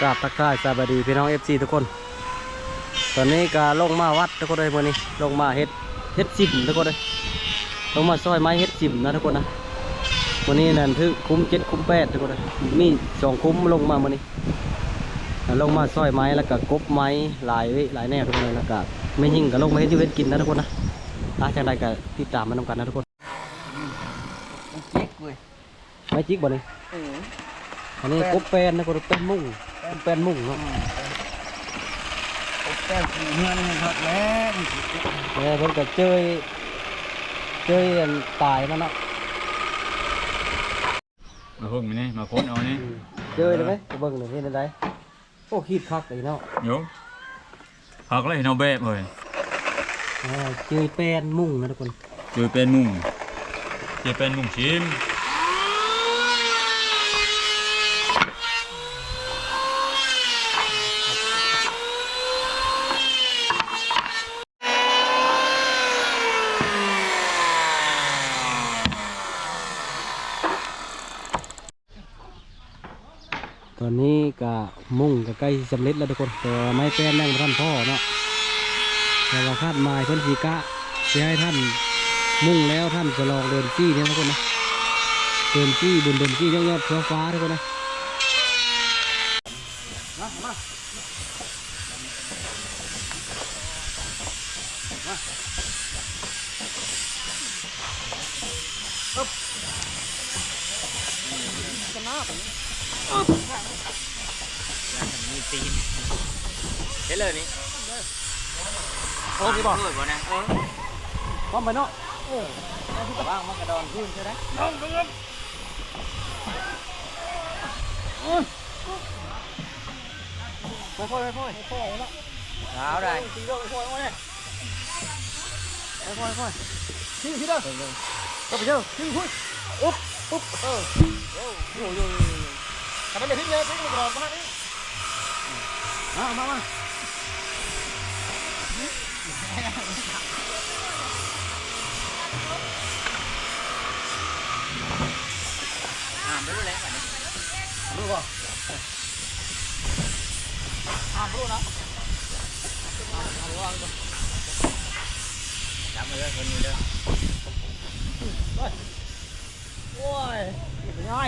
กราบทักทายสวัสดีพี่น้องเอฟซีทุกคน ตอนนี้ก็ลงมาวัดทุกคนเลยวันนี้ลงมาเฮ็ดเฮ็ดสิบทุกคนเลยลงมาซอยไม้เฮ็ดสิบนะทุกคนนะวันนี้นั่นถึงคุ้มเจ็ดคุ้มแปดทุกคนเลยมีสองคุ้มลงมาวันนี้ลงมาซอยไม้แล้วก็กบไม้หลายหลายแนวทุกคนเลยแล้วก็ไม่ยิ่งก็ลงมาเฮ็ดที่เวทกินนะทุกคนนะถ้าจังใดก็ติดตามมาทำกันนะทุกคนเจ๊กเว้ยไม้จิกบ่นี่เออ อันนี้กบแปนนะคนเป็นมุ่งกบแปนมุ่งเนาะแก้วขี้เงินครับแล้วแล้วเพิ่นก็เจยเจยอันตายมันเนาะมาพึ่งมานี่มาค้นเอานี่เจยเลยไหมไปเบิ่งหน่อยเห็นได้โอ้ขีดคักเลยเนาะโยผักเลยเนาแบบเลยอ่าเจยแปนมุ่งนะทุกคนเจอเป็นมุงเจอเป็นมุงชิม ตอนนี้ก็มุ่งก็ ใกล้สำเร็จแล้วทุกคนแต่ไม้แปนนั่งท่านพ่อเนาะแต่ว่าคาดหมายเพิ่นสีกะจะให้ท่านมุ่งแล้วท่านจะลองเดินจี้เนี่ยทุกคนนะเดินจี้บนเดินจี้ยอดยอดฟ้าฟ้าทุกคนนะมีตีน เห็นเลยนี่โอ้พี่บอกเปิดบ่นะเออพร้อมไปเนาะว่างมันกระดอนขึ้นใช่ไหมไปพ่อยไปพ่อยไปพ่อยแล้วเท้าได้ตีเด้อไปพ่อยมาเนี่ยไปพ่อยไปพ่อยทิ้งทิ้งเด้อก็ไปเด้อทิ้งพุ่ยอุ๊บอุ๊บเออโอ้โหโยโยโยทำไมไม่ทิ้งเลยทิ้งมันกรอบมานี่มามามาอ่านรู้แล้วก่อน นี่ดูก่อนอ่านรู้นะจับมือคนนี้เด้อโอ้ยง่า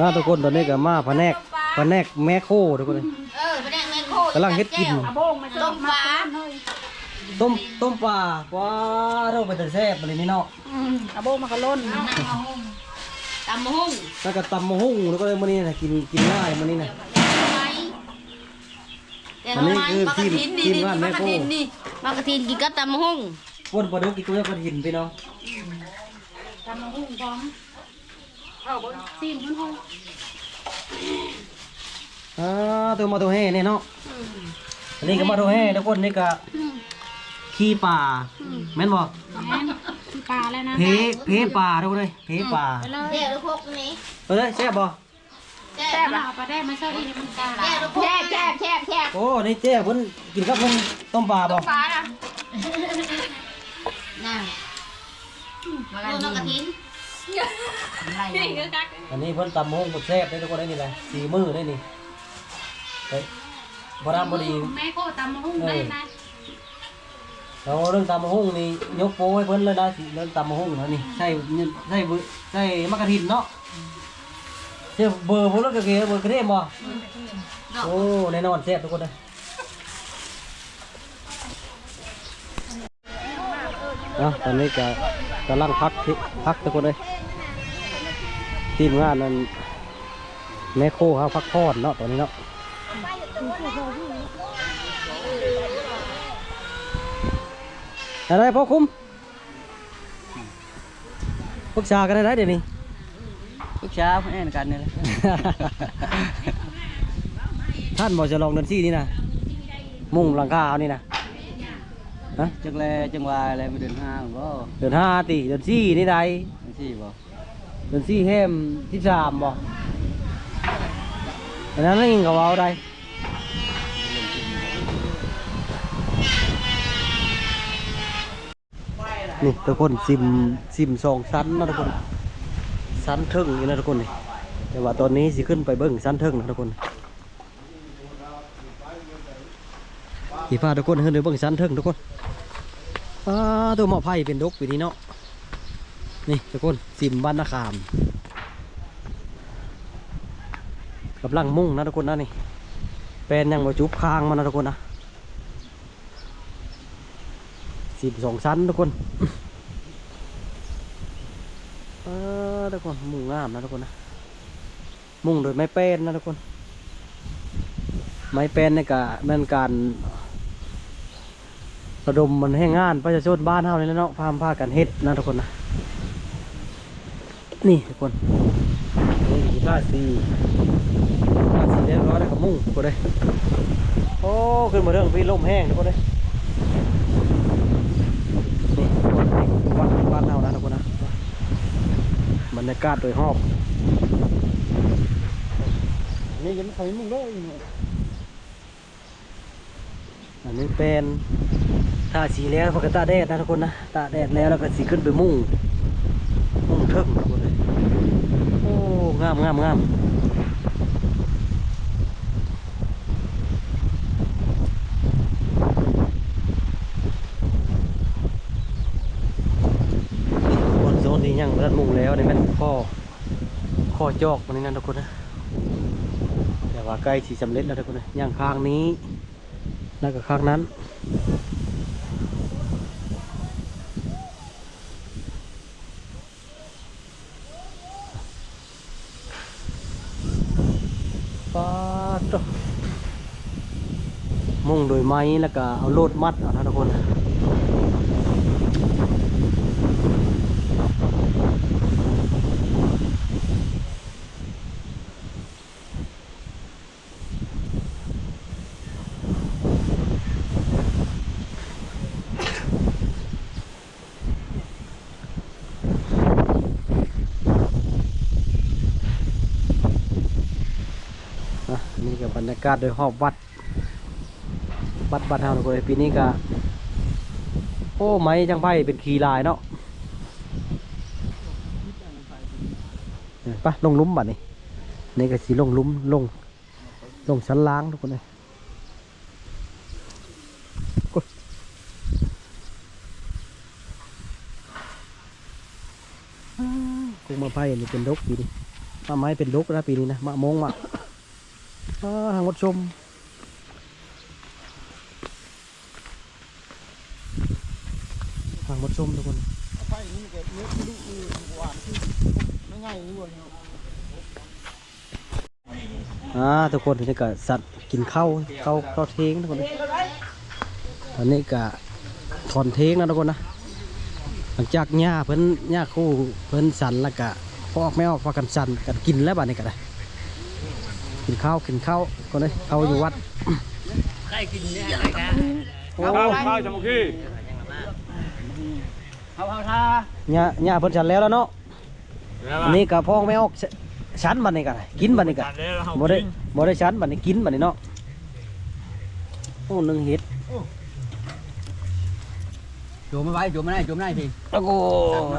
นะทุกคนตอนนี้ก็มาพะแนกพะแนกแม่โคทุกคนเลยเออไปได้แม่โคกำลังเฮ็ดกิน อาโบงมาต้มปลาต้มต้มปลาว้าเราไปแต่แซ่บอะไรนี่เนาะอาโบงมากระล้นตำมะฮุ่งแล้วก็ตำมะฮุ่งแล้วก็เลยมื้อนี้นะกินกินง่ายมื้อนี้นะอันนี้คือทีมทีมงานแม่โก้นี่มากระทินกินกับตำมะฮุ่งป่นปลาดุกกินตัวก็หินพี่น้องตำมะฮุ่งพร้อม เอาบนซีมมันฮุ่งอ่าตัวมาตัวแห่เนี่ยเนาะอันนี้ก็มาตัวแห่ทุกคนนี่ก็ขี้ป่าแม่นบ่แม่นคือปลาแล้วนะเพเพป่าทุกคนเลยเพป่าไปเลยเดี๋ยวลูกพกนี้ไปเลยแซ่บบ่แซ่บเอาไปได้มาเช่าดีมันกาแซ่บลูกพกแซ่บแซ่บแซ่บแซ่บโอ้นี่เจ๊เพิ่นกินกับมันต้มปลาบ่ปลาอะน่ะมาแล้วกระทิน อะไรเนี่ยอันนี้เพิ่นตำมะฮุ่งกับแซ่บได้ทุกคนได้นี่แหละสีมือได้นี่เฮ้ยบ่ดำบ่ดีแม่โก้ตำมะฮุ่งได้ไหมเราเรื่องตำมะฮุ่งนี่ยกโป้ให้เพิ่นเลยนะสิเรื่องตำมะฮุ่งนะนี่ใช่ใช่เบอร์ใช่มะกะทินเนาะเจ้าเบอร์พวกเราก็เกเบอร์กระเทียมบ่โอ้แน่นอนแซ่บทุกคนเลยเนาะตอนนี้ก็ กำลังพักที่พักทุกคนเลยทีมงานนั้นแม่โคเขาพักพอดเนาะตอนนี้เนาะอะไรพ่อคุ้มปรึกษากันได้เดี๋ยวนี้ลูกชาแน่นกันนี่แหละท่านบอกจะลองเดินซี่นี่นะมุ่งหลังคาเอานี่นะ ฮะจังแลจังวายอะไรไปเดินห้างบ่เดินห้าตีเดินซี่นี่ใดจังซี่บ่เดินซี่แฮมที่สามบอกอันนั้นยิงกับเอาได้นี่ทุกคนซิมซิมสองชั้นนะทุกคนชั้นเทึ่งนี่นะทุกคนนี่แต่ว่าตอนนี้สิขึ้นไปเบิ้งชั้นเทึ่งนะทุกคนขี่ฟ้าทุกคนขึ้นไปเบิ้งชั้นเทึ่งทุกคน อ่าตัวหมอไผ่เป็นดกปีนี้เนาะนี่ทุกคนซิมบ้านนาคามกำลังมุ่งนะทุกคนนะนี่เป็นยังมาจุบคางมันนะทุกคนนะสิบสองชั้นทุกคนเออทุกคนมุ่งงามนะทุกคนนะมุ่งโดยไม้เป็นนะทุกคน ไม้เป็นในกะแม่นการ ระดมมันให้งานประชาชนบ้านเฮานี่แหละเนาะพามพากันเฮ็ดนะทุกคนนะนี่ทุกคนนี่ท่าสีท่าสีเรียบร้อยแล้วก็มุ่งกคนเลยโอ้ขึ้นมาเรื่องพี่ลมแห้งทุกคนเลยนี่ทุกคนนี่วัดบ้านเฮานะทุกคนนะบรรยากาศโดยรอบนี่ยังไม่เคยมุ่งเลยอันนี้เป็น ตาสีแล้วพราะก็ตาแดดนะทุกคนนะตาแดดแล้วแล้วก็สีขึ้นไปมุ่งมุ่งเทิงทุกคนเลยโอ้งามงามงามบนโซนนี้ยังรัดมุ่งแล้วนี่แมันข้อข้อจอกมันนี่นะทุกคนนะแต่ว่าใกล้สีสำเร็จแล้วทุกคนนะย่างข้างนี้แล้วก็ข้างนั้น ปาด ยไม้แล้วก็เอาโลดมัดเอาทุกคนนะนี่ก็บรรยากาศโดยรอบวัด วัดบ้านเฮาทุกคนเลยปีนี้ก็โอ้ไม้จังไพ่เป็นขีลายเนาะเออไปลงลุมบัดนี้นี่ก็สีลงลุมลงลงชั้นล่างทุกคนเลยโอ้งมาไพ่นี่เป็นดกปีนี้มะไม้เป็นดกนะปีนี้นะมะมงมะอ่าหางดชม หางดชมทุกคนไฟนี่แกเนื้อดุหวานที่ไม่ง่ายนี่บ่เนี่ยอ่าทุกคนนี่ก็สัตว์กินข้าวข้าวข้าวเทงทุกคนตอนนี้ก็ถอนเทงนะทุกคนนะหลังจากหญ้าเพิ่นหญ้าคู่เพิ่นสันแล้วก็พอออกไม่ออกพากันสันกันกินแล้วบัดนี้ก็ได้กินข้าวกินข้าวก็เลยข้าวอยู่วัดได้กินเนี่ยอะไรกันโอ้ข้าวข้าวจมูกขี้ เอาเอาท่าหญ้าหญ้าเพิ่นสันแล้วแล้วเนาะอันนี้ก็พอออกไม่ออกชันบัดนี้ก็ได้กินบัดนี้ก็จัดเลยแล้วเฮาบ่ได้กินบ่ได้ชันบัดนี้กินบัดนี้เนาะโอ้หนึ่งเห็ดโจมไม่ไหวโจมไม่ได้โจมไม่ได้พี่โอ้โห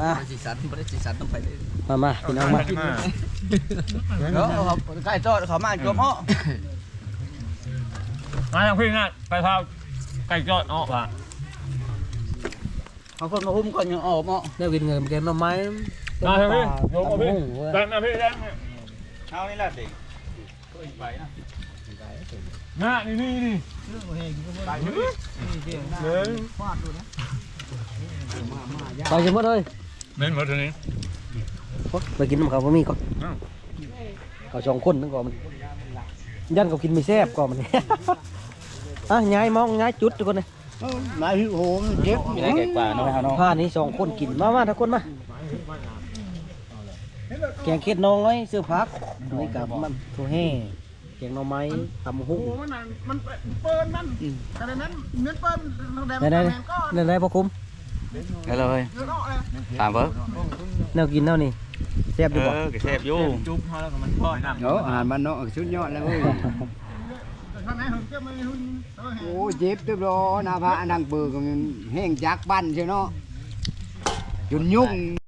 อะสีสันไม่ได้สีสันต้องไปเลยมามาพี่น้องมาเดี๋ยวเขาใกล้จอดเขามาโจมเหาะมาทางพี่น่ะไปพาไก่จอดออกว่ะ เขาคนมาหุ้มก่อนยังออกเหาะได้วินเงินเกมมาไม้มาทางพี่โยมตำมาพี่หูเว้ยแดงมาพี่แดงเอานี่แหละเด็กหน้านี่นี่นี่ไปนี่เดินไปชิมหมดเลยเม่นหมดทีนี้ไปกินน้ำเขาบะหมี่ก่อนอ้าวเขาสองคนนึงก่อนมันยันเขากินไม่แซ่บก่อนมันอะย้ายมองย้ายจุดทุกคนเลย นายหิวโหมเจ็บมีอะไรแก่กว่าน้องเฮาน้องผ้านี้สองคนกินมามาทุกคนมาแกงเค็ดน้องไว้เสื้อพักนี่กับมันถั่วแห้แกงหน่อไม้ตำหุ้งมันมันเปิ้นมันแต่ในนั้นเนื้อเปิ้นทางแดงได้ได้ได้ได้พ่อคุ้มได้เลยเนื้อเนาะเลยตามเพิ่มแนวกินแนวนี่แซ่บเอดีบ่อก็แซ่บอยู่จุ๊บเขาแล้วก็มันพ่อยน้ำเนาะอาหารมันเนาะชุดยอดแล้วเว้ย โอ้เจ็บตึบรอนะพระอันดังเบิกมันแห้งจากบ้านใช่เนาะจนยุ่ง